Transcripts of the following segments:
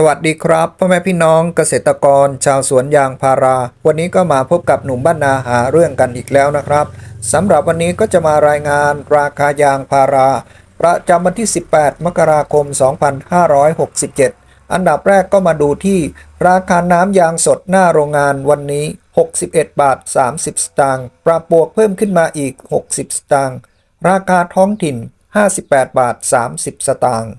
สวัสดีครับพ่อแม่พี่น้องเกษตรกร ชาวสวนยางพารา วันนี้ก็มาพบกับหนุ่มบ้านนาหาเรื่องกันอีกแล้วนะครับสำหรับวันนี้ก็จะมารายงานราคายางพารา ประจำวันที่ 18 มกราคม 2567 อันดับแรกก็มาดูที่ ราคาน้ำยางสดหน้าโรงงานวันนี้ 61 บาท 30 สตางค์ปรับบวกเพิ่มขึ้นมาอีก 60 สตางค์ราคาท้องถิ่น 58 บาท 30 สตางค์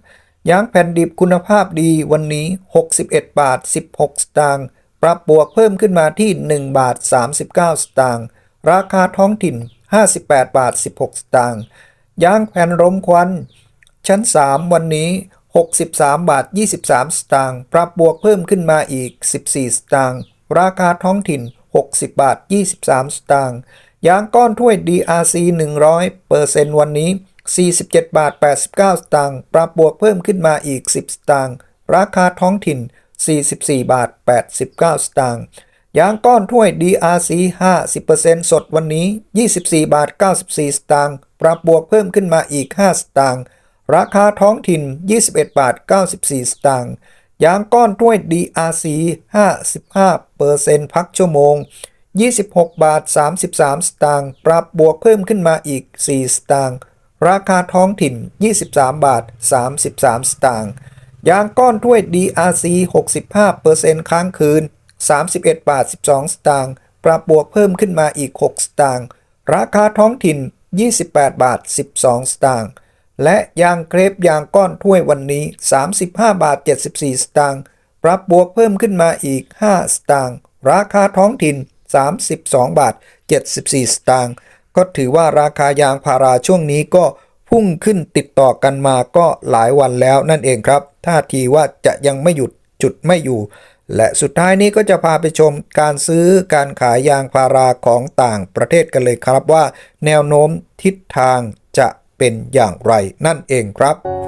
ยางแผ่นดิบคุณภาพดีวันนี้ 61 บาท 16 สตางค์ ปรับบวกเพิ่มขึ้นมาที่ 1 บาท 39 สตางค์ ราคาท้องถิ่น 58 บาท 16 สตางค์ ยางแผ่นรมควัน ชั้น 3 วันนี้ 63 บาท 23 สตางค์ ปรับบวกเพิ่มขึ้นมาอีก 14 สตางค์ ราคาท้องถิ่น 60 บาท 23 สตางค์ ยางก้อนถ้วย DRC 100เปอร์เซ็นต์วันนี้ 47 บาท 89 สตางค์ ปรับบวกเพิ่มขึ้นมาอีก 10 สตางค์ ราคาท้องถิ่น 44 บาท 89 สตางค์ ยางก้อนถ้วย DRC 50%สดวันนี้ 24 บาท 94 สตางค์ ปรับบวกเพิ่มขึ้นมาอีก 5 สตางค์ ราคาท้องถิ่น 21 บาท 94 สตางค์ ยางก้อนถ้วย DRC 55%พักชั่วโมง26 บาท 33 สตางค์ ปรับบวกเพิ่มขึ้นมาอีก 4 สตางค์ ราคาท้องถิ่น 23 บาท 33 สตางค์ ยางก้อนถ้วย DRC 65%ค้างคืน 31 บาท 12 สตางค์ ปรับบวกเพิ่มขึ้นมาอีก 6 สตางค์ ราคาท้องถิ่น 28 บาท 12 สตางค์ และยางเครปยางก้อนถ้วยวันนี้ 35 บาท 74 สตางค์ ปรับบวกเพิ่มขึ้นมาอีก 5 สตางค์ ราคาท้องถิ่น 32 บาท 74 สตางค์ ก็ถือว่าราคายางพาราช่วงนี้ก็พุ่งขึ้นติดต่อกันมาก็หลายวันแล้วนั่นเองครับท่าทีว่าจะยังไม่หยุดจุดไม่อยู่ และสุดท้ายนี้ก็จะพาไปชมการซื้อการขายยางพาราของต่างประเทศกันเลยครับว่า แนวโน้มทิศทางจะเป็นอย่างไรนั่นเองครับ